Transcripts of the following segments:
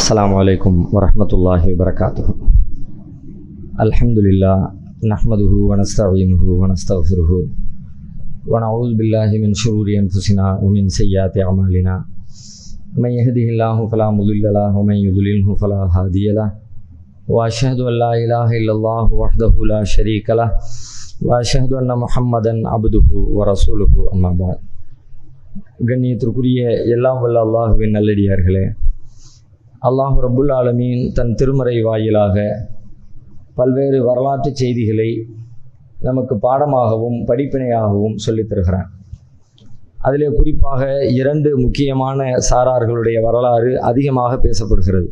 السلام عليكم ورحمة الله وبركاته. الحمد لله نحمده ونستعينه ونستغفره ونعوذ بالله من شرور أنفسنا ومن سيئات أعمالنا. من يهده الله فلا مضل له ومن يضلله فلا هادي له. وأشهد أن لا إله إلا الله وحده لا شريك له وأشهد أن محمدا عبده ورسوله أما بعد. கண்ணியத்திற்குரிய எல்லாம் வல்ல அல்லாஹுவின் நல்லடியார்களே அல்லாஹு ரபுல் ஆலமீன் தன் திருமறை வாயிலாக பல்வேறு வரலாற்று செய்திகளை நமக்கு பாடமாகவும் படிப்பினையாகவும் சொல்லித் தருகிறான். அதிலே குறிப்பாக இரண்டு முக்கியமான சாரார்களுடைய வரலாறு அதிகமாக பேசப்படுகிறது.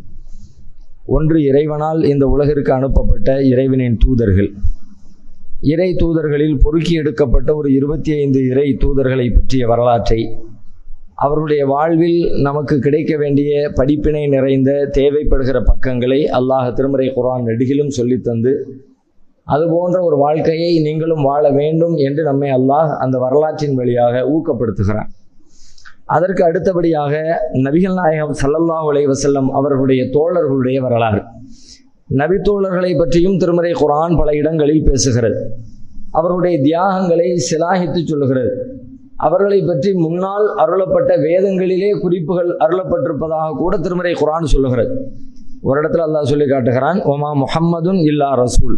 ஒன்று இறைவனால் இந்த உலகிற்கு அனுப்பப்பட்ட இறைவனின் தூதர்கள். இறை தூதர்களில் பொறுக்கி எடுக்கப்பட்ட ஒரு இருபத்தி ஐந்து இறை தூதர்களை பற்றிய வரலாற்றை அவருடைய வாழ்வில் நமக்கு கிடைக்க வேண்டிய படிப்பினை நிறைந்த தேவைப்படுகிற பக்கங்களை அல்லாஹ் திருமறை குரான் நெடுகிலும் சொல்லித்தந்து அது போன்ற ஒரு வாழ்க்கையை நீங்களும் வாழ வேண்டும் என்று நம்மை அல்லாஹ் அந்த வரலாற்றின் வழியாக ஊக்கப்படுத்துகிறான். அதற்கு அடுத்தபடியாக நபிகள் நாயகம் சல்லல்லா உலை வசல்லம் அவர்களுடைய தோழர்களுடைய வரலாறு. நபித்தோழர்களை பற்றியும் திருமறை குரான் பல இடங்களில் பேசுகிறது. அவருடைய தியாகங்களை சிலாகித்து சொல்லுகிறது. அவர்களை பற்றி முன்னால் அருளப்பட்ட வேதங்களிலே குறிப்புகள் அருளப்பட்டிருப்பதாக கூட திருமறை குரான் சொல்லுகிறது. ஒரு இடத்துல அல்லாஹ் சொல்லி காட்டுகிறான் ஒமா முஹம்மதுன் இல்லா ரசூல்.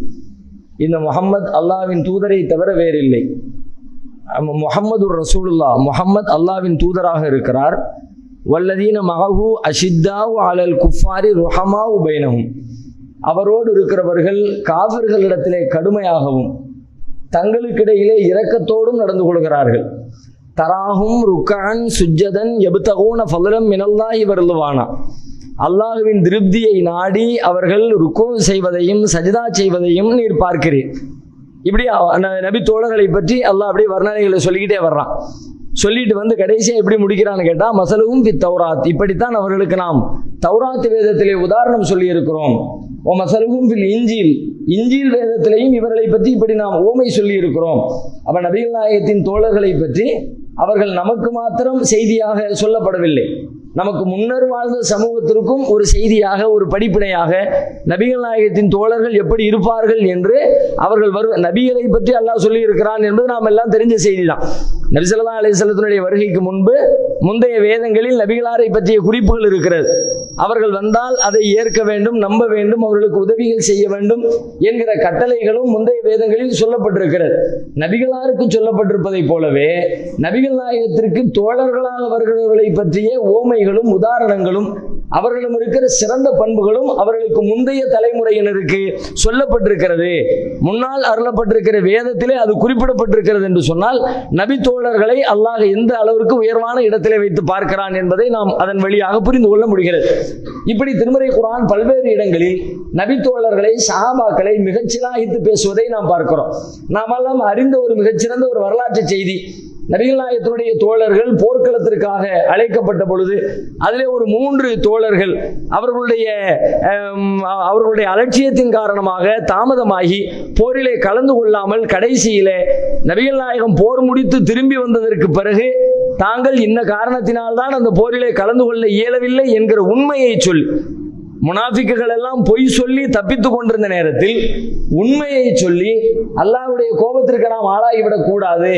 இந்த முகம்மது அல்லாவின் தூதரை தவிர வேறில்லை. முகம்மது ரசூலுல்லா முகம்மது அல்லாவின் தூதராக இருக்கிறார். வல்லதீன மகஹு அஷித்தாவு அலல் குஃபாரி ருஹமாவு பைனஹும். அவரோடு இருக்கிறவர்கள் காவிர்களிடத்திலே கடுமையாகவும் தங்களுக்கிடையிலே இரக்கத்தோடும் நடந்து கொள்கிறார்கள். தராகும் ருக்கான் சுஜதன் எபுத்தகூன ஃபலரம் மினல்லாகி வருலுவானா அல்லாஹுவின் திருப்தியை நாடி அவர்கள் ருக்கோ செய்வதையும் சஜிதா செய்வதையும் நீர் பார்க்கிறீர் இப்படி நபி தோழர்களை பற்றி அல்லாஹ் அப்படியே வர்ணனைகளை சொல்லிக்கிட்டே வர்றான் சொல்லிட்டு வந்து கடைசியாக எப்படி முடிக்கிறான்னு கேட்டால் மசலுவும் பி தௌராத் இப்படித்தான் அவர்களுக்கு நாம் தௌராத் வேதத்திலே உதாரணம் சொல்லி இருக்கிறோம் ஓ மசலுவும் பில் இஞ்சில் இஞ்சில் வேதத்திலையும் இவர்களை பற்றி இப்படி நாம் ஓமை சொல்லி இருக்கிறோம் அவன் நபிகள் நாயகத்தின் தோழர்களை பற்றி அவர்கள் நமக்கு மாத்திரம் செய்தியாக சொல்லப்படவில்லை. நமக்கு முன்னர் வாழ்ந்த சமூகத்திற்கும் ஒரு செய்தியாக ஒரு படிப்பினையாக நபிகள் நாயகத்தின் தோழர்கள் எப்படி இருப்பார்கள் என்று அவர்கள் வரு நபிகளை பற்றி அல்லாஹ் சொல்லி இருக்கிறான் என்பது நாம் எல்லாம் தெரிஞ்ச செய்தி தான் நபிசல்லா அலிசல்லத்தினுடைய வருகைக்கு முன்பு முந்தைய வேதங்களில் நபிகளாரை பற்றிய குறிப்புகள் இருக்கிறது. அவர்கள் வந்தால் அதை ஏற்க வேண்டும் நம்ப வேண்டும் அவர்களுக்கு உதவிகள் செய்ய வேண்டும் என்கிற கட்டளைகளும் முந்தைய வேதங்களில் சொல்லப்பட்டிருக்கிறது. நபிகளாருக்கு சொல்லப்பட்டிருப்பதை போலவே நபிகள் நாயகத்திற்கு தோழர்களாக வருகிறவர்களை பற்றிய ஓமைகளும் உதாரணங்களும் அவர்களிடம் இருக்கிற சிறந்த பண்புகளும் அவர்களுக்கு முந்தைய தலைமுறையினருக்கு சொல்லப்பட்டிருக்கிறது. முன்னால் அருளப்பட்டிருக்கிற வேதத்திலே அது குறிப்பிடப்பட்டிருக்கிறது என்று சொன்னால் நபி தோழர்களை அல்லாஹ் எந்த அளவிற்கு உயர்வான இடத்திலே வைத்து பார்க்கிறான் என்பதை நாம் அதன் வழியாக புரிந்து கொள்ள முடிகிறது. இப்படி திருமறை குரான் பல்வேறு இடங்களில் நபி தோழர்களை சஹாபாக்களை மிகச்சிலாகித்து பேசுவதை நாம் பார்க்கிறோம். நாமெல்லாம் அறிந்த ஒரு மிகச்சிறந்த ஒரு வரலாற்று செய்தி. நபிகள் நாயகத்தினுடைய தோழர்கள் போர்க்களத்திற்காக அழைக்கப்பட்ட பொழுது அதிலே ஒரு மூன்று தோழர்கள் அவர்களுடைய அவர்களுடைய அலட்சியத்தின் காரணமாக தாமதமாகி போரிலே கலந்து கொள்ளாமல் கடைசியிலே நபிகள் நாயகம் போர் முடித்து திரும்பி வந்ததற்கு பிறகு தாங்கள் இந்த காரணத்தினால்தான் அந்த போரிலே கலந்து கொள்ள இயலவில்லை என்கிற உண்மையை சொல். முனாஃபிக்குகள் எல்லாம் பொய் சொல்லி தப்பித்து கொண்டிருந்த நேரத்தில் உண்மையை சொல்லி அல்லாவுடைய கோபத்திற்கு நாம் ஆளாகிவிடக் கூடாது.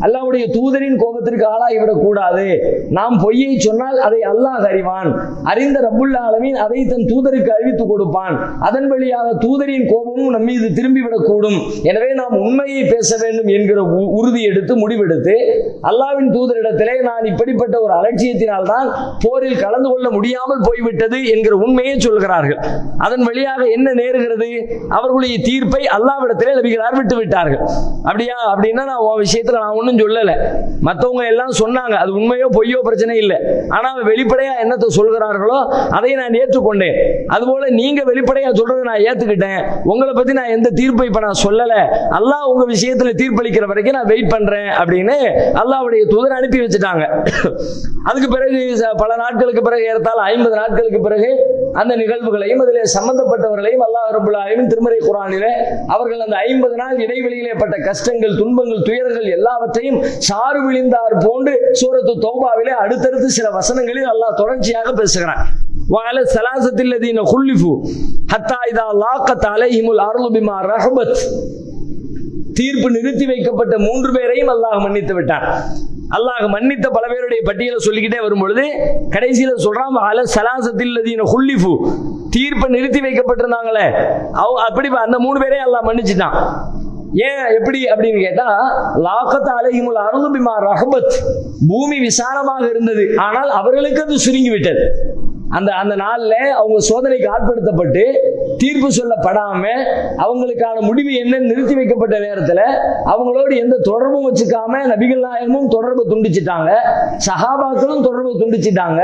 அல்லாவுடைய தூதரின் கோபத்திற்கு ஆளாகிவிடக் கூடாது. நாம் பொய்யை சொன்னால் அதை அல்லாஹ் அறிவான். அறிந்த ரப்புல் ஆலமீன் அதை தன் தூதருக்கு அறிவித்துக் கொடுப்பான். அதன் வழியாக தூதரின் கோபமும் நம் மீது திரும்பிவிடக்கூடும் எனவே நாம் உண்மையை பேச வேண்டும் என்கிற உறுதி எடுத்து முடிவெடுத்து அல்லாவின் தூதரிடத்திலே நான் இப்படிப்பட்ட ஒரு அலட்சியத்தினால் தான் போரில் கலந்து கொள்ள முடியாமல் போய்விட்டது என்கிற உண்மையை சொல்கிறார்கள். அதன் வழியாக என்ன நேருகிறது? அவர்களுடைய தீர்ப்பை அல்லாவிடத்திலே நபிகளார் விட்டு விட்டார்கள். அப்படியா? அப்படின்னா நான் உன் விஷயத்துல நான் ஒன்றும் சொல்லலை. மற்றவங்க எல்லாம் சொன்னாங்க. அது உண்மையோ பொய்யோ பிரச்சனை இல்லை. ஆனா வெளிப்படையா என்னத்தை சொல்கிறார்களோ அதை நான் ஏற்றுக்கொண்டேன். அதுபோல நீங்க வெளிப்படையா சொல்றதை நான் ஏத்துக்கிட்டேன். உங்களை பத்தி நான் எந்த தீர்ப்பை இப்ப நான் சொல்லல. அல்லாஹ் உங்க விஷயத்துல தீர்ப்பளிக்கிற வரைக்கும் நான் வெயிட் பண்றேன் அப்படின்னு அல்லாவுடைய தூதர் அனுப்பி வச்சுட்டாங்க. அதுக்கு பிறகு பல நாட்களுக்கு பிறகு ஏறத்தால் ஐம்பது நாட்களுக்கு பிறகு அந்த நிகழ்வுகளையும் அதில் சம்பந்தப்பட்டவர்களையும் அல்லாஹ் ரபுல் ஆலமின் திருமறை குரானிலே அவர்கள் அந்த ஐம்பது நாள் இடைவெளியிலே பட்ட கஷ்டங்கள் துன்பங்கள் துயரங்கள் எல்லாவற்றையும் சாறு விழிந்தார் போன்று சூரத்து தௌபாவிலே அடுத்தடுத்து சில வசனங்களில் அல்லாஹ் தொடர்ச்சியாக பேசுகிறான் وعلى الثلاثة الذين خلفوا حتى إذا لاقت عليهم الأرض بما رحبت தீர்ப்பு நிறுத்தி வைக்கப்பட்ட மூன்று பேரையும் அல்லாஹ் மன்னித்து விட்டான் அல்லாஹ் மன்னித்த பல பேருடைய பட்டியலை சொல்லிக்கிட்டே வரும்பொழுது கடைசியில சொல்றான் அல சலாசத்தில் ஹுல்லிஃபு. தீர்ப்பை நிறுத்தி வைக்கப்பட்டிருந்தாங்களே. அவங்க அப்படி அந்த மூணு பேரையும் அல்லாஹ் மன்னிச்சுட்டான். ஏன் எப்படி? அப்படின்னு கேட்டா லாக்கத்த அலைஹிமுல் அருள் ரஹபத். பூமி விசாலமாக இருந்தது. ஆனால் அவர்களுக்கு அது சுருங்கி விட்டது அந்த அந்த நாள்ல அவங்க சோதனைக்கு ஆட்படுத்தப்பட்டு தீர்ப்பு சொல்லப்படாம அவங்களுக்கான முடிவு என்ன நிறுத்தி வைக்கப்பட்ட நேரத்துல அவங்களோடு எந்த தொடர்பும் வச்சுக்காம நபிகள் நாயகமும் தொடர்பு துண்டிச்சிட்டாங்க. சகாபாக்களும் தொடர்பு துண்டிச்சிட்டாங்க.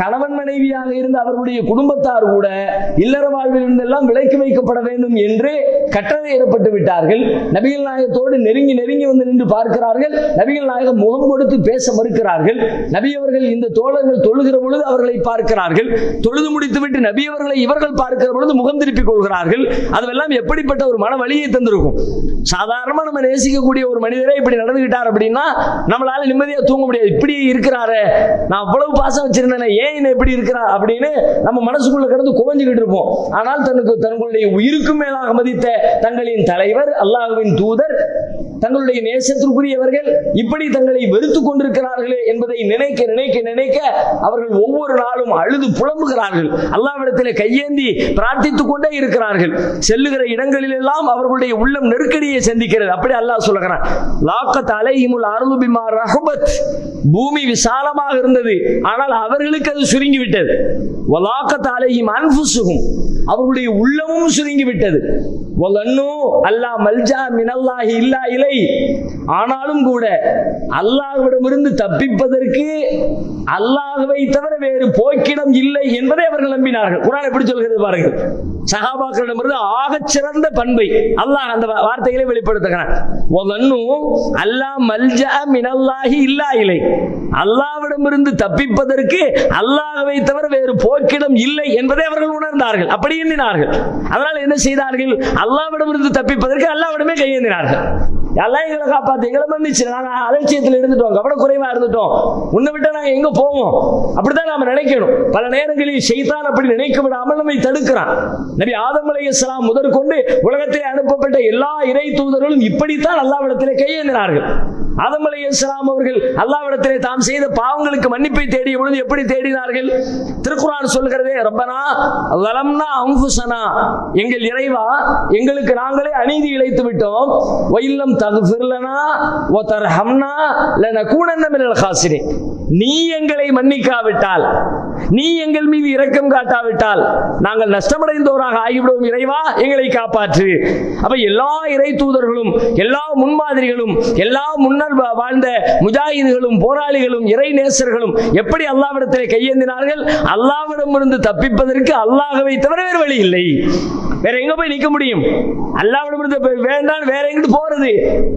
கணவன் மனைவியாக இருந்த அவர்களுடைய குடும்பத்தார் கூட இல்லற வாழ்வில் இருந்தெல்லாம் விலக்கி வைக்கப்பட வேண்டும் என்று கட்டளை ஏற்பட்டு விட்டார்கள். நபிகள் நாயகத்தோடு நெருங்கி நெருங்கி வந்து நின்று பார்க்கிறார்கள். நபிகள் நாயகம் முகம் கொடுத்து பேச மறுக்கிறார்கள். நபி அவர்கள் இந்த தோழர்கள் தொழுகிற பொழுது அவர்களை பார்க்கிறார்கள். தொழுது முடித்துவிட்டு நபி அவர்களை இவர்கள் பார்க்கிற பொழுது முகம் திருப்பிக் கொள்கிறார்கள் அதுவெல்லாம் எப்படிப்பட்ட ஒரு மன வழியை தந்திருக்கும்? சாதாரணமா நம்ம நேசிக்கக்கூடிய ஒரு மனிதரே இப்படி நடந்துகிட்டார் அப்படின்னா நம்மளால நிம்மதியா தூங்க முடியாது. இப்படி இருக்கிறாரு நான் அவ்வளவு பாசம் வச்சிருந்தேனே ஏன் என்ன இப்படி இருக்கிறார் அப்படின்னு நம்ம மனசுக்குள்ள கிடந்து குவஞ்சுக்கிட்டு இருப்போம். ஆனால் தனக்கு தங்களுடைய உயிருக்கும் மேலாக மதித்த தங்களின் தலைவர் அல்லாஹ்வின் தூதர் தங்களுடைய நேசத்திற்குரியவர்கள் இப்படி தங்களை வெறுத்து கொண்டிருக்கிறார்களே என்பதை நினைக்க நினைக்க நினைக்க அவர்கள் ஒவ்வொரு நாளும் அழுது புலம்புகிறார்கள். அல்லாவிடத்தில் கையேந்தி பிரார்த்தித்துக் கொண்டே இருக்கிறார்கள். செல்லுகிற இடங்களில் எல்லாம் அவர்களுடைய உள்ளம் நெருக்கடியை சந்திக்கிறது. அப்படி அல்லாஹ் சொல்லுகிறான் லாக்கத் அலைஹிமுல் அருளுபிமா ரஹபத். பூமி விசாலமாக இருந்தது ஆனால் அவர்களுக்கு அது சுருங்கி விட்டது வலாக்கத் அலைஹிம் அன்ஃபுசுகும் அவர்களுடைய உள்ளமும் சுருங்கி விட்டது அல்லா மல்ஜா மினல்லாஹி இல்லா இலை ஆனாலும் கூட அல்லாஹ்விடமிருந்து தப்பிப்பதற்கு அல்லாஹ்வை தவிர வேறு போக்கிடம் இல்லை என்பதை அவர்கள் நம்பினார்கள். குரான் எப்படி சொல்கிறது பாருங்கள். சகாபாக்களிடமிருந்து ஆகச் சிறந்த பண்பை அல்லாஹ் அந்த வார்த்தைகளை வெளிப்படுத்துகிறான். வலன்னு அல்லா மல்ஜா மினல்லாஹி இல்லா இலை. அல்லாவிடமிருந்து தப்பிப்பதற்கு அல்லாஹவை தவிர வேறு போக்கிடம் இல்லை என்பதை அவர்கள் உணர்ந்தார்கள். அப்படி எண்ணினார்கள். அதனால் என்ன செய்தார்கள்? அல்லாவிடமிருந்து தப்பிப்பதற்கு அல்லாவிடமே கையேந்தினார்கள். எல்லாம் எங்களை காப்பாத்து. எங்களை மன்னிச்சு நாங்க அலட்சியத்தில் இருந்துட்டோம். கவன குறைவா இருந்துட்டோம். உன்னை விட்டு நாங்க எங்க போவோம்? அப்படித்தான் நாம நினைக்கணும். பல நேரங்களில் செய்தான் அப்படி நினைக்க விடாமல் நம்மை தடுக்கிறான். நபி ஆதம் சலாம் முதற்கொண்டு உலகத்தில் அனுப்பப்பட்ட எல்லா இறை தூதர்களும் இப்படித்தான் அல்லாவிடத்திலே கையேந்தினார்கள். ஆதம் அலைஹிஸ்ஸலாம் அவர்கள் அல்லாவிடத்திலே தாம் செய்த பாவங்களுக்கு மன்னிப்பை தேடிய பொழுது எப்படி தேடினார்கள்? திருக்குறான் சொல்கிறதே ரப்பனா வலம்னா அம்புசனா எங்கள் இறைவா எங்களுக்கு நாங்களே அநீதி இழைத்து விட்டோம். வயில்லம் தகுஃபிர்லனா ஓ தர்ஹம்னா லன மினல் காசிரின் நீ எங்களை மன்னிக்காவிட்டால் நீ எங்கள் மீது இரக்கம் காட்டாவிட்டால் நாங்கள் நஷ்டமடைந்தோராக ஆகிவிடுவோம் இறைவா எங்களை காப்பாற்று. அப்ப எல்லா இறை தூதர்களும் எல்லா முன்மாதிரிகளும் எல்லா முன்னர் வா- வாழ்ந்த முஜாஹிதுகளும் போராளிகளும் இறை நேசர்களும் எப்படி அல்லாவிடத்திலே கையேந்தினார்கள்? அல்லாவிடமிருந்து தப்பிப்பதற்கு அல்லாஹவை தவிர வேறு வழி இல்லை. வேற எங்க போய் நிக்க முடியும்? அல்லாவிடமிருந்து வேண்டாம் வேற எங்கிட்டு போறது?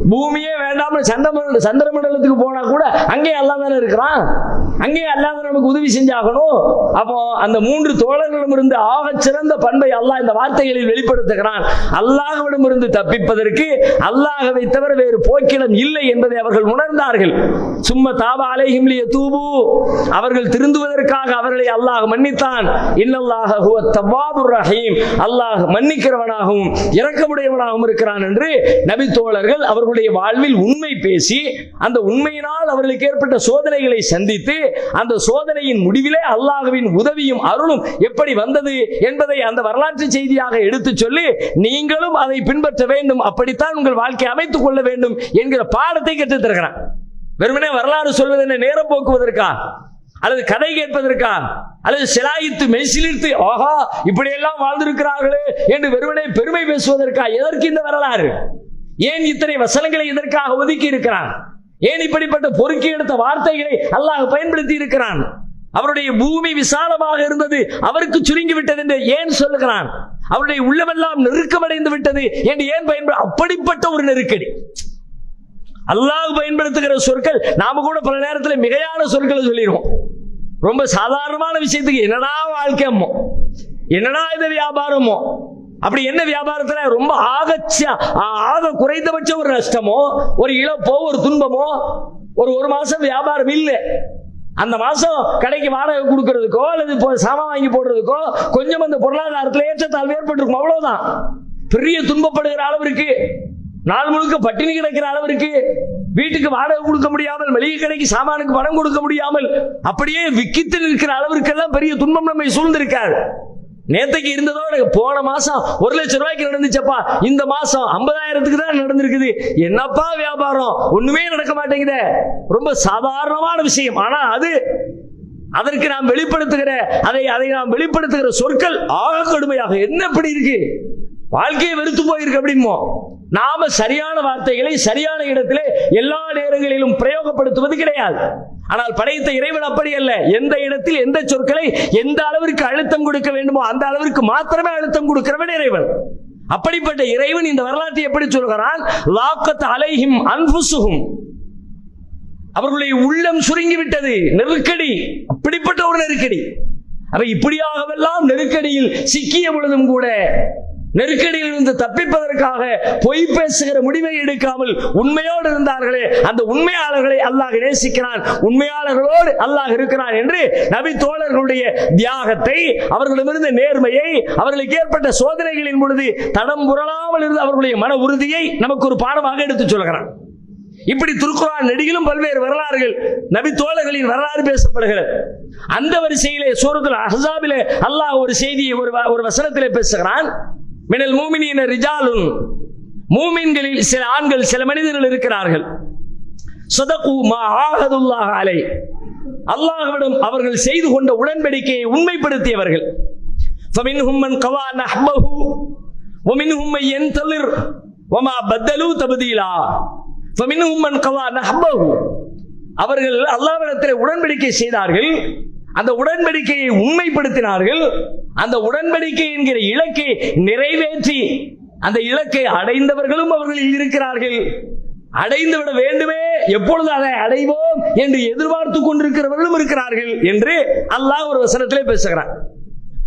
பூமியே வேண்டாம்னு சந்திர சந்திர மண்டலத்துக்கு போனா கூட அங்கே அல்லா தானே இருக்கிறான். அங்கே அல்லாஹ் நமக்கு உதவி செஞ்சாகணும். அப்போ அந்த மூன்று தோழர்களிடம் இருந்து ஆகச் சிறந்த பண்பை அல்லாஹ் இந்த வார்த்தைகளில் வெளிப்படுத்துகிறான். அல்லாஹ்விடம் இருந்து தப்பிப்பதற்கு அல்லாஹவை தவிர வேறு போக்கிடம் இல்லை என்பதை அவர்கள் உணர்ந்தார்கள். சும்மா தாவா அலைஹிம்லிய தூபு அவர்கள் திருந்துவதற்காக அவர்களை அல்லாஹ் மன்னித்தான். இன்னல்லாஹ ஹுவ தவாபுர் ரஹீம். அல்லாஹ் மன்னிக்கிறவனாகவும் இரக்கமுடையவனாகவும் இருக்கிறான் என்று நபி தோழர்கள் அவர்களுடைய வாழ்வில் உண்மை பேசி அந்த உண்மையினால் அவர்களுக்கு ஏற்பட்ட சோதனைகளை சந்தித்து அந்த சோதனையின் முடிவிலே அல்லாஹுவின் உதவியும் அருளும் எப்படி வந்தது என்பதை அந்த வரலாற்று செய்தியாக எடுத்துச் சொல்லி நீங்களும் அதை பின்பற்ற வேண்டும். அப்படித்தான் உங்கள் வாழ்க்கை அமைத்துக் கொள்ள வேண்டும் என்கிற பாடத்தை கற்றுத்தருகிறான் வெறுமனே வரலாறு சொல்வது என்ன நேரம் போக்குவதற்கா? அல்லது கதை கேட்பதற்கா? அல்லது சிலாயித்து மெய்சிலிர்த்து ஆஹா இப்படியெல்லாம் வாழ்ந்திருக்கிறார்களே என்று வெறுமனே பெருமை பேசுவதற்கா? எதற்கு இந்த வரலாறு? ஏன் இத்தனை வசனங்களை இதற்காக ஒதுக்கி இருக்கிறான்? ஏன் இப்படிப்பட்ட பொறுக்கி எடுத்த வார்த்தைகளை அல்லாஹ் பயன்படுத்தி இருக்கிறான்? அவருடைய பூமி விசாலமாக இருந்தது அவருக்கு சுருங்கி விட்டது என்று ஏன் சொல்லுகிறான்? அவருடைய உள்ளமெல்லாம் நெருக்கமடைந்து விட்டது என்று ஏன் பயன்பட அப்படிப்பட்ட ஒரு நெருக்கடி. அல்லாஹ் பயன்படுத்துகிற சொற்கள் நாம கூட பல நேரத்தில் மிகையான சொற்களை சொல்லிடுவோம். ரொம்ப சாதாரணமான விஷயத்துக்கு என்னடா வாழ்க்கைமோ என்னடா இது வியாபாரமோ? அப்படி என்ன வியாபாரத்துல? ரொம்ப ஆகச்ச ஆக குறைந்தபட்ச ஒரு நஷ்டமோ ஒரு இழப்போ ஒரு துன்பமோ ஒரு ஒரு மாசம் வியாபாரம் இல்லை. அந்த மாசம் கடைக்கு வாடகை கொடுக்கறதுக்கோ அல்லது சாமான் வாங்கி போடுறதுக்கோ கொஞ்சம் அந்த பொருளாதாரத்தில் ஏற்றத்தாழ்வு ஏற்பட்டிருக்கும். அவ்வளவுதான். பெரிய துன்பப்படுகிற அளவு இருக்கு. நாள் முழுக்க பட்டினி கிடக்கிற அளவிற்கு வீட்டுக்கு வாடகை கொடுக்க முடியாமல் மளிகை கடைக்கு சாமானுக்கு பணம் கொடுக்க முடியாமல் அப்படியே விக்கித்து நிற்கிற அளவிற்கெல்லாம் பெரிய துன்பம் நம்மை சூழ்ந்திருக்காரு நேத்தைக்கு இருந்ததோ எனக்கு போன மாசம் ஒரு லட்சம் ரூபாய்க்கு நடந்துச்சப்பா. இந்த மாசம் ஐம்பதாயிரத்துக்கு தான் நடந்திருக்குது. என்னப்பா வியாபாரம்? ஒண்ணுமே நடக்க மாட்டேங்குதே. ரொம்ப சாதாரணமான விஷயம். ஆனா அது அதற்கு நாம் வெளிப்படுத்துகிற அதை அதை நாம் வெளிப்படுத்துகிற சொற்கள் ஆக கடுமையாக. என்ன இப்படி இருக்கு? வாழ்க்கையை வெறுத்து போயிருக்கு அப்படிமோ நாம சரியான வார்த்தைகளை சரியான இடத்திலே எல்லா நேரங்களிலும் பிரயோகப்படுத்துவது கிடையாது. ஆனால் படைத்த இறைவன் அப்படி அல்ல. எந்த இடத்தில் எந்த சொற்களை எந்த அளவிற்கு அழுத்தம் கொடுக்க வேண்டுமோ அந்த அளவிற்கு மாத்திரமே அழுத்தம் கொடுக்கிறவன் இறைவன். அப்படிப்பட்ட இறைவன் இந்த வரலாற்றை எப்படி சொல்கிறான்? லாக்கத் அலைஹிம் அன்புசுகும் அவர்களுடைய உள்ளம் சுருங்கி விட்டது நெருக்கடி. அப்படிப்பட்ட ஒரு நெருக்கடி. அவை இப்படியாகவெல்லாம் நெருக்கடியில் சிக்கிய பொழுதும் கூட நெருக்கடியில் இருந்து தப்பிப்பதற்காக பொய் பேசுகிற முடிவை எடுக்காமல் உண்மையோடு இருந்தார்களே அந்த உண்மையாளர்களை அல்லாஹ் நேசிக்கிறான். உண்மையாளர்களோடு அல்லாஹ் இருக்கிறான் என்று நபி தோழர்களுடைய தியாகத்தை அவர்களிடமிருந்த நேர்மையை அவர்களுக்கு ஏற்பட்ட சோதனைகளின் பொழுது தடம் புரளாமல் இருந்த அவர்களுடைய மன உறுதியை நமக்கு ஒரு பாடமாக எடுத்துச் சொல்கிறான். இப்படி திருக்குறான் நெடுகிலும் பல்வேறு வரலாறுகள் நபி தோழர்களின் வரலாறு பேசப்படுகிறது. அந்த வரிசையிலே சூரத்துல அஹ்ஸாபிலே அல்லாஹ் ஒரு செய்தியை ஒரு வ- ஒரு வசனத்திலே பேசுகிறான். மினல் மூமினின ரிஜாலுன் மூமின்களில் சில ஆண்கள் சில மனிதர்கள் இருக்கிறார்கள் சதகு மா ஆஹதுல்லாஹ் அலை அல்லாஹ்விடம் அவர்கள் செய்து கொண்ட உடன்படிக்கையை உண்மைப்படுத்தியவர்கள் فمنهم من قضى نحبه ومنهم من ينتظر وما بدلوا تبديلا فمنهم من قضى نحبه அவர்கள் அல்லாஹ்விடத்தில் உடன்படிக்கை செய்தார்கள் அந்த உடன்படிக்கையை உண்மைப்படுத்தினார்கள். அந்த உடன்படிக்கை என்கிற இலக்கை நிறைவேற்றி அந்த இலக்கை அடைந்தவர்களும் அவர்களில் இருக்கிறார்கள். அடைந்து விட வேண்டுமே எப்பொழுது அதை அடைவோம் என்று எதிர்பார்த்து கொண்டிருக்கிறவர்களும் இருக்கிறார்கள் என்று அல்லாஹ் ஒரு வசனத்திலே பேசுகிறான்.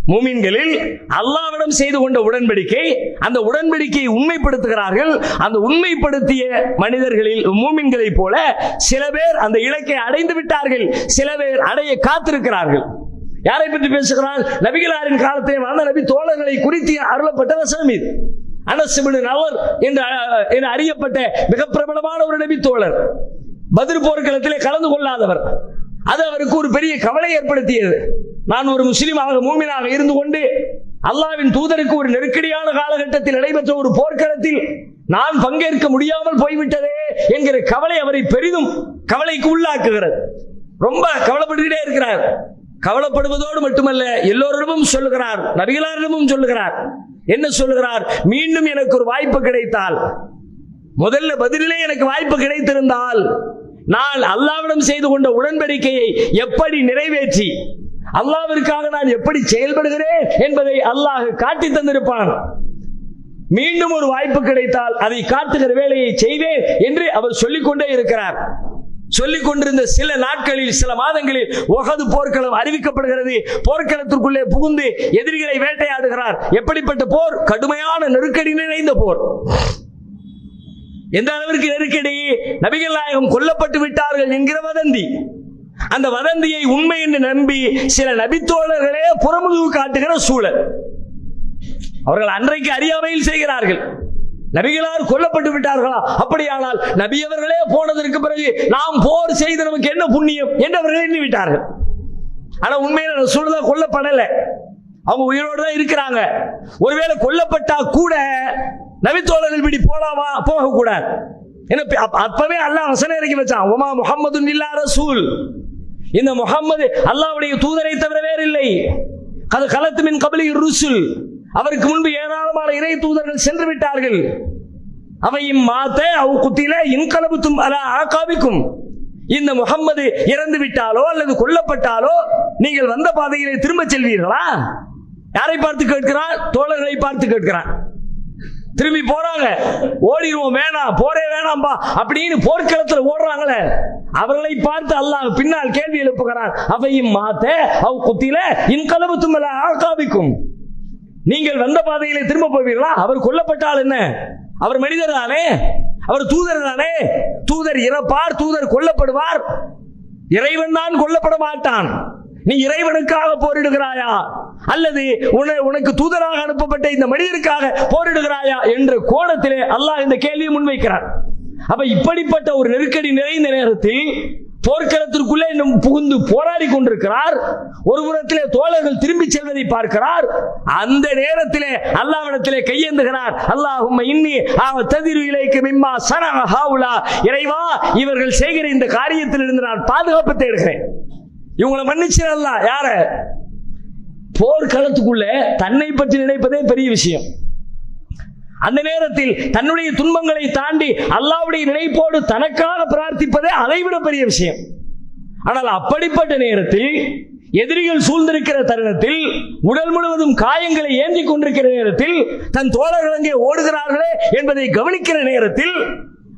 மூமின்களில் அல்லாவிடம் செய்து கொண்ட உடன்படிக்கை அந்த உடன்படிக்கையை உண்மைப்படுத்துகிறார்கள். அந்த உண்மைப்படுத்திய மனிதர்களில் மூமின்களைப் போல சில பேர் அந்த இலக்கை அடைந்து விட்டார்கள். சில பேர் அடைய காத்திருக்கிறார்கள். யாரை பற்றி பேசுகிறார்? நபிகளாரின் காலத்தை வாழ்ந்த நபி தோழர்களை குறித்து அருளப்பட்ட வசனம் இது. அனசுபின் நவர் என்று என்று அறியப்பட்ட மிக பிரபலமான ஒரு நபி தோழர். பதில் போர்க்களத்திலே கலந்து கொள்ளாதவர். அது அவருக்கு ஒரு பெரிய கவலை ஏற்படுத்தியது. நான் ஒரு முஸ்லீமாக மூமினாக இருந்து கொண்டு அல்லாவின் தூதருக்கு ஒரு நெருக்கடியான காலகட்டத்தில் நடைபெற்ற ஒரு போர்க்களத்தில் நான் பங்கேற்க முடியாமல் போய்விட்டதே என்கிற கவலை அவரை பெரிதும் கவலைக்கு உள்ளாக்குகிறது. ரொம்ப கவலைப்பட்டுக்கிட்டே இருக்கிறார். கவலைப்படுவதோடு மட்டுமல்ல எல்லோரிடமும் சொல்லுகிறார் நபிகளாரிடமும் சொல்லுகிறார். என்ன சொல்லுகிறார்? மீண்டும் எனக்கு ஒரு வாய்ப்பு கிடைத்தால் முதல்ல பதிலிலே எனக்கு வாய்ப்பு கிடைத்திருந்தால் நான் அல்லாவிடம் செய்து கொண்ட உடன்படிக்கையை எப்படி நிறைவேற்றி? அல்லாவிற்காக நான் எப்படி செயல்படுகிறேன் என்பதை அல்லாஹ் காட்டி தந்திருப்பான். மீண்டும் ஒரு வாய்ப்பு கிடைத்தால் அதை காட்டுகிற வேலையை செய்வேன் என்று அவர் சொல்லிக்கொண்டே இருக்கிறார். சொல்லிக் கொண்டிருந்த சில நாட்களில் சில மாதங்களில் ஒகது போர்க்களம் அறிவிக்கப்படுகிறது. போர்க்களத்திற்குள்ளே புகுந்து எதிரிகளை வேட்டையாடுகிறார். எப்படிப்பட்ட போர்? கடுமையான நெருக்கடி நிறைந்த போர். எந்த அளவிற்கு நெருக்கடி? நபிகள் நாயகம் கொல்லப்பட்டு விட்டார்கள் என்கிற வதந்தி. அந்த வதந்தியை உண்மை என்று நம்பி சில நபித்தோழர்களே புறமுதுகு காட்டுகிற சூழல். அவர்கள் அன்றைக்கு அறியாமையில் செய்கிறார்கள். நபிகளார் கொல்லப்பட்டு விட்டார்களா? அப்படியானால் நபி அவர்களே போனதற்கு பிறகு நாம் போர் செய்து நமக்கு என்ன புண்ணியம் என்று அவர்கள் எண்ணி விட்டார்கள். ஆனா உண்மையில ரசூலுல்லா கொல்லப்படலை. அவங்க உயிரோடு தான் இருக்கிறாங்க. ஒருவேளை கொல்லப்பட்டா கூட நபித்தோழர்கள் இப்படி போலாமா? போக கூடாது என்ன அப்பவே அல்லாஹ் வசனம் இறக்கி வச்சான். உமா முஹம்மது இல்லா ரசூல். இந்த முகம்மது அல்லாவுடைய தூதரை தவிர வேறு இல்லை அது கலத்து மின் கபலி ருசுல். அவருக்கு முன்பு ஏராளமான இறை தூதர்கள் சென்று விட்டார்கள். அவையும் மாத்த அவ் குத்தில இன்கலபுத்தும் அல ஆகாபிக்கும். இந்த முகம்மது இறந்து விட்டாலோ அல்லது கொல்லப்பட்டாலோ நீங்கள் வந்த பாதையிலே திரும்ப செல்வீர்களா? யாரை பார்த்து கேட்கிறான் தோழர்களை பார்த்து கேட்கிறான் திரும்பி போறாங்க. ஓடிடுவோம் வேணாம் போரே வேணாம்பா அப்படின்னு போர்க்களத்துல ஓடுறாங்களே. அவர்களை பார்த்து அல்லாஹ் பின்னால் கேள்வி எழுப்புகிறான் அவையும் மாத்த அவ் குத்தில இன்கலவு தும்மல ஆகாபிக்கும். நீங்கள் வந்த பாதையிலே திரும்ப போவீர்களா? அவர் கொல்லப்பட்டால் என்ன? அவர் மனிதர் தானே? அவர் தூதர் தானே? தூதர் இறப்பார் தூதர் கொல்லப்படுவார். இறைவன் தான் கொல்லப்பட மாட்டான். நீ இறைவனுக்காக போரிடுகிறாயா? அல்லது உன- உனக்கு தூதராக அனுப்பப்பட்ட இந்த மனிதருக்காக போரிடுகிறாயா என்ற கோணத்திலே அல்லாஹ் இந்த கேள்வியை முன்வைக்கிறார் அப்ப இப்படிப்பட்ட ஒரு நெருக்கடி நிறைந்த நேரத்தில் போர்க்களத்திற்குள்ளே இன்னும் புகுந்து போராடி கொண்டிருக்கிறார். ஒரு புறத்திலே தோழர்கள் திரும்பி செல்வதை பார்க்கிறார். அந்த நேரத்திலே அல்லாவிடத்திலே கையேந்துகிறார். அல்லாஹும் இன்னி அவ ததிரு இலைக்கு மிம்மா சன ஹாவுலா. இறைவா இவர்கள் செய்கிற இந்த காரியத்தில் இருந்து நான் பாதுகாப்பு தேடுகிறேன். இவங்களை மன்னிச்சிடலாம் யார? போர்க்களத்துக்குள்ள தன்னை பற்றி நினைப்பதே பெரிய விஷயம். அந்த நேரத்தில் தன்னுடைய துன்பங்களை தாண்டி அல்லாவுடைய நினைப்போடு தனக்காக பிரார்த்திப்பதே அதைவிட பெரிய விஷயம். ஆனால் அப்படிப்பட்ட நேரத்தில் எதிரிகள் சூழ்ந்திருக்கிற தருணத்தில் உடல் முழுவதும் காயங்களை ஏந்தி கொண்டிருக்கிற நேரத்தில் தன் தோழர்கள் அங்கே ஓடுகிறார்களே என்பதை கவனிக்கிற நேரத்தில்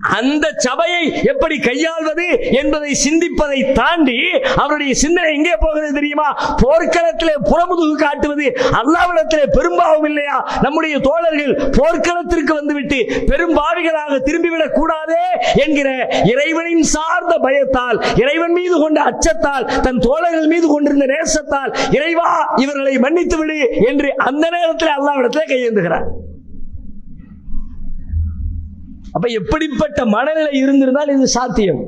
அந்த சபையை எப்படி கையாள்வது என்பதை சிந்திப்பதை தாண்டி அவருடைய சிந்தனை எங்கே போகிறது தெரியுமா? போர்க்களத்திலே புறமுதுகு காட்டுவது. அல்லாவிடத்திலே பெரும்பாவம் இல்லையா? நம்முடைய தோழர்கள் போர்க்களத்திற்கு வந்துவிட்டு பெரும்பாவிகளாக திரும்பிவிடக் கூடாதே என்கிற இறைவனின் சார்ந்த பயத்தால் இறைவன் மீது கொண்ட அச்சத்தால் தன் தோழர்கள் மீது கொண்டிருந்த நேசத்தால் இறைவா இவர்களை மன்னித்து விடு என்று அந்த நேரத்தில் அல்லாவிடத்திலே கையேந்துகிறார். அப்ப எப்படிப்பட்ட மனநிலை இருந்திருந்தால் இது சாத்தியம்.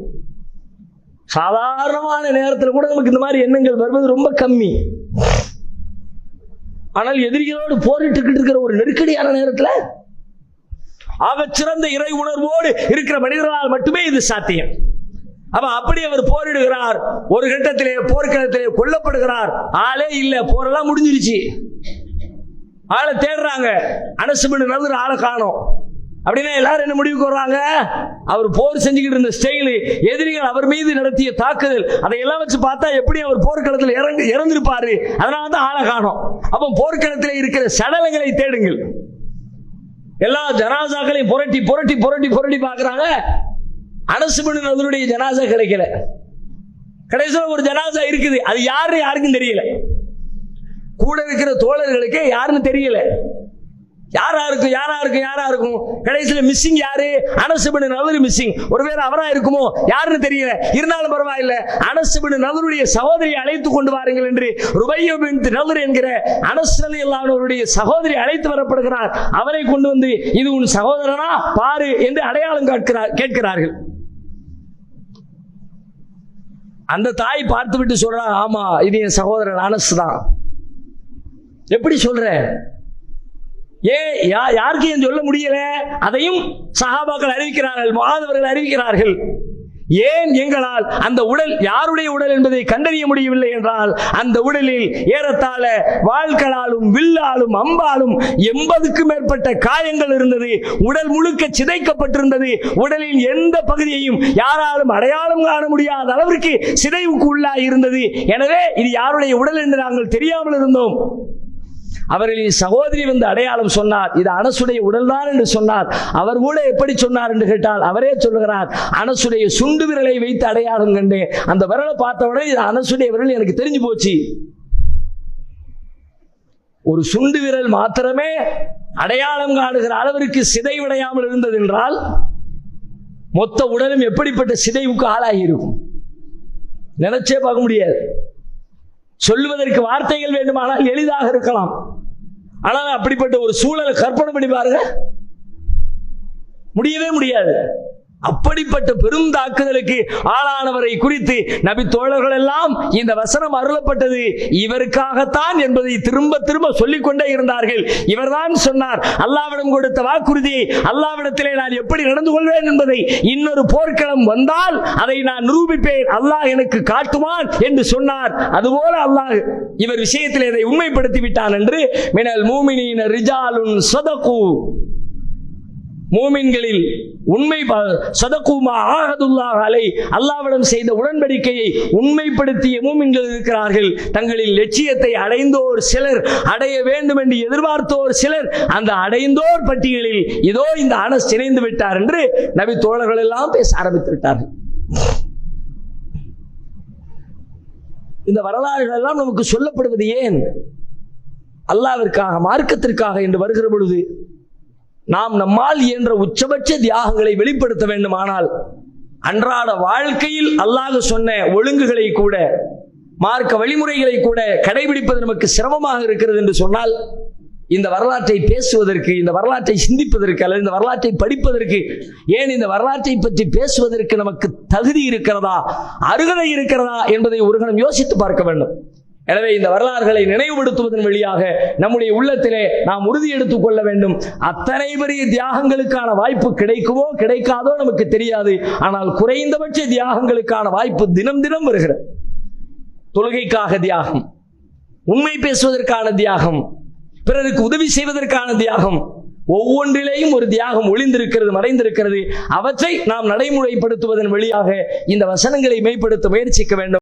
சாதாரணமான நேரத்தில் கூட நமக்கு இந்த மாதிரி எண்ணங்கள் வருவது ரொம்ப கம்மி. ஆனால் எதிரிகளோடு போரிட்டுக்கிட்டு இருக்கிற ஒரு நெருக்கடியான நேரத்தில் ஆகச் சிறந்த இறை உணர்வோடு இருக்கிற மனிதர்களால் மட்டுமே இது சாத்தியம். அப்ப அப்படி அவர் போரிடுகிறார். ஒரு கட்டத்திலே போர்க்களத்திலே கொல்லப்படுகிறார். ஆளே இல்ல போரெல்லாம் முடிஞ்சிருச்சு. ஆளை தேடுறாங்க. அனசுமணி நல்ல ஆளை காணும். அப்படின்னா எல்லாரும் என்ன முடிவுக்கு வர்றாங்க? அவர் போர் செஞ்சுக்கிட்டு இருந்த ஸ்டைலு எதிரிகள் அவர் மீது நடத்திய தாக்குதல் அதையெல்லாம் வச்சு பார்த்தா எப்படி அவர் போர்க்களத்தில் இறங்கு இறந்திருப்பாரு? அதனால தான் ஆளை காணோம். அப்போ போர்க்களத்தில் இருக்கிற சடலங்களை தேடுங்கள். எல்லா ஜனாசாக்களையும் புரட்டி புரட்டி புரட்டி புரட்டி பார்க்குறாங்க. அனசுமணி நதருடைய ஜனாசா கிடைக்கல. கடைசியில் ஒரு ஜனாசா இருக்குது. அது யாரு யாருக்கும் தெரியல. கூட இருக்கிற தோழர்களுக்கே யாருன்னு தெரியல. யாரா இருக்கும் யாரா இருக்கும் யாரா இருக்கும்? கடைசியில் மிஸ்ஸிங் யாரு? அனசுபின் நலரு மிஸ்ஸிங் ஒருவேளை அவரா இருக்குமோ? யாருன்னு தெரியல. இருந்தாலும் பரவாயில்ல. அனசுபின் நலருடைய சகோதரியை அழைத்து கொண்டு வாருங்கள் என்று ருபையோ பின் என்கிற அனசலி இல்லாதவருடைய சகோதரி அழைத்து வரப்படுகிறார். அவரை கொண்டு வந்து இது உன் சகோதரனா? பாரு என்று அடையாளம் கேட்கிறார் கேட்கிறார்கள். அந்த தாய் பார்த்து விட்டு சொல்றா ஆமா இது என் சகோதரன் அனசு தான். எப்படி சொல்ற? ஏன் யா யாருக்கு என்று சொல்ல முடியல? அதையும் சஹாபாக்கள் அறிவிக்கிறார்கள் மாதவர்கள் அறிவிக்கிறார்கள். ஏன் எங்களால் அந்த உடல் யாருடைய உடல் என்பதை கண்டறிய முடியவில்லை என்றால் அந்த உடலில் ஏறத்தாழ வாழ்களாலும் வில்லாலும் அம்பாலும் எண்பதுக்கும் மேற்பட்ட காயங்கள் இருந்தது. உடல் முழுக்க சிதைக்கப்பட்டிருந்தது. உடலின் எந்த பகுதியையும் யாராலும் அடையாளம் காண முடியாத அளவிற்கு சிதைவுக்கு உள்ளாக இருந்தது எனவே இது யாருடைய உடல் என்று நாங்கள் தெரியாமல் இருந்தோம். அவர்களின் சகோதரி வந்து அடையாளம் சொன்னார். இது அனசுடைய உடல்தான் என்று சொன்னார். அவர் கூட எப்படி சொன்னார் என்று கேட்டால் அவரே சொல்லுகிறார் அனசுடைய சுண்டு விரலை வைத்து அடையாளம் கண்டேன். அந்த விரலை பார்த்த உடனே இது அனசுடைய விரல் எனக்கு தெரிஞ்சு போச்சு. ஒரு சுண்டு விரல் மாத்திரமே அடையாளம் காணுகிற அளவிற்கு சிதைவடையாமல் இருந்தது என்றால் மொத்த உடலும் எப்படிப்பட்ட சிதைவுக்கு ஆளாகி இருக்கும்? நினைச்சே பார்க்க முடியாது. சொல்லுவதற்கு வார்த்தைகள் வேண்டுமானால் எளிதாக இருக்கலாம். ஆனால் அப்படிப்பட்ட ஒரு சூழலை கற்பனை பண்ணி பாருங்க. முடியவே முடியாது. அப்படிப்பட்ட பெரும் தாக்குதலுக்கு ஆளானவரை குறித்து நபி தோழர்கள் எல்லாம் இந்த வசனம் அருளப்பட்டது. இவருக்காகத்தான் என்பதை திரும்ப திரும்ப சொல்லிக்கொண்டே இருந்தார்கள். இவர்தான் சொன்னார் அல்லாவிடம் கொடுத்த வாக்குறுதியை அல்லாவிடத்திலே நான் எப்படி நடந்து கொள்வேன் என்பதை இன்னொரு போர்க்களம் வந்தால் அதை நான் நிரூபிப்பேன். அல்லாஹ் எனக்கு காட்டுவான் என்று சொன்னார். அதுபோல அல்லாஹ் இவர் விஷயத்தில் இதை உண்மைப்படுத்தி விட்டான் என்று மினல் மூமினின் ரிஜாலுன் சதகு. மூமின்களில் உண்மை சதகுமா ஆகதுல்லாஹ் அலை அல்லாவிடம் செய்த உடன்படிக்கையை உண்மைப்படுத்திய மூமின்கள் இருக்கிறார்கள். தங்களின் லட்சியத்தை அடைந்தோர் சிலர் அடைய வேண்டும் என்று எதிர்பார்த்தோர் சிலர் அந்த அடைந்தோர் பட்டியலில் இதோ இந்த அனஸ் இணைந்து விட்டார் என்று நபி தோழர்கள் எல்லாம் பேச ஆரம்பித்து விட்டார்கள். இந்த வரலாறுகள் எல்லாம் நமக்கு சொல்லப்படுவது ஏன்? அல்லாவிற்காக மார்க்கத்திற்காக என்று வருகிற பொழுது நாம் நம்மால் இயன்ற உச்சபட்ச தியாகங்களை வெளிப்படுத்த வேண்டுமானால் அன்றாட வாழ்க்கையில் அல்லாஹ் சொன்ன ஒழுங்குகளை கூட மார்க்க வழிமுறைகளை கூட கடைபிடிப்பது நமக்கு சிரமமாக இருக்கிறது என்று சொன்னால் இந்த வரலாற்றை பேசுவதற்கு இந்த வரலாற்றை சிந்திப்பதற்கு அல்லது இந்த வரலாற்றை படிப்பதற்கு ஏன் இந்த வரலாற்றை பற்றி பேசுவதற்கு நமக்கு தகுதி இருக்கிறதா அருகதை இருக்கிறதா என்பதை ஒரு கணம் யோசித்து பார்க்க வேண்டும். எனவே இந்த வரலாறுகளை நினைவுபடுத்துவதன் வழியாக நம்முடைய உள்ளத்திலே நாம் உறுதி எடுத்துக் கொள்ள வேண்டும். அத்தனை பெரிய தியாகங்களுக்கான வாய்ப்பு கிடைக்குமோ கிடைக்காதோ நமக்கு தெரியாது. ஆனால் குறைந்தபட்ச தியாகங்களுக்கான வாய்ப்பு தினம் தினம் வருகிறது. தொழுகைக்காக தியாகம் உண்மை பேசுவதற்கான தியாகம் பிறருக்கு உதவி செய்வதற்கான தியாகம் ஒவ்வொன்றிலேயும் ஒரு தியாகம் ஒளிந்திருக்கிறது மறைந்திருக்கிறது. அவற்றை நாம் நடைமுறைப்படுத்துவதன் வழியாக இந்த வசனங்களை மேம்படுத்த முயற்சிக்க வேண்டும்.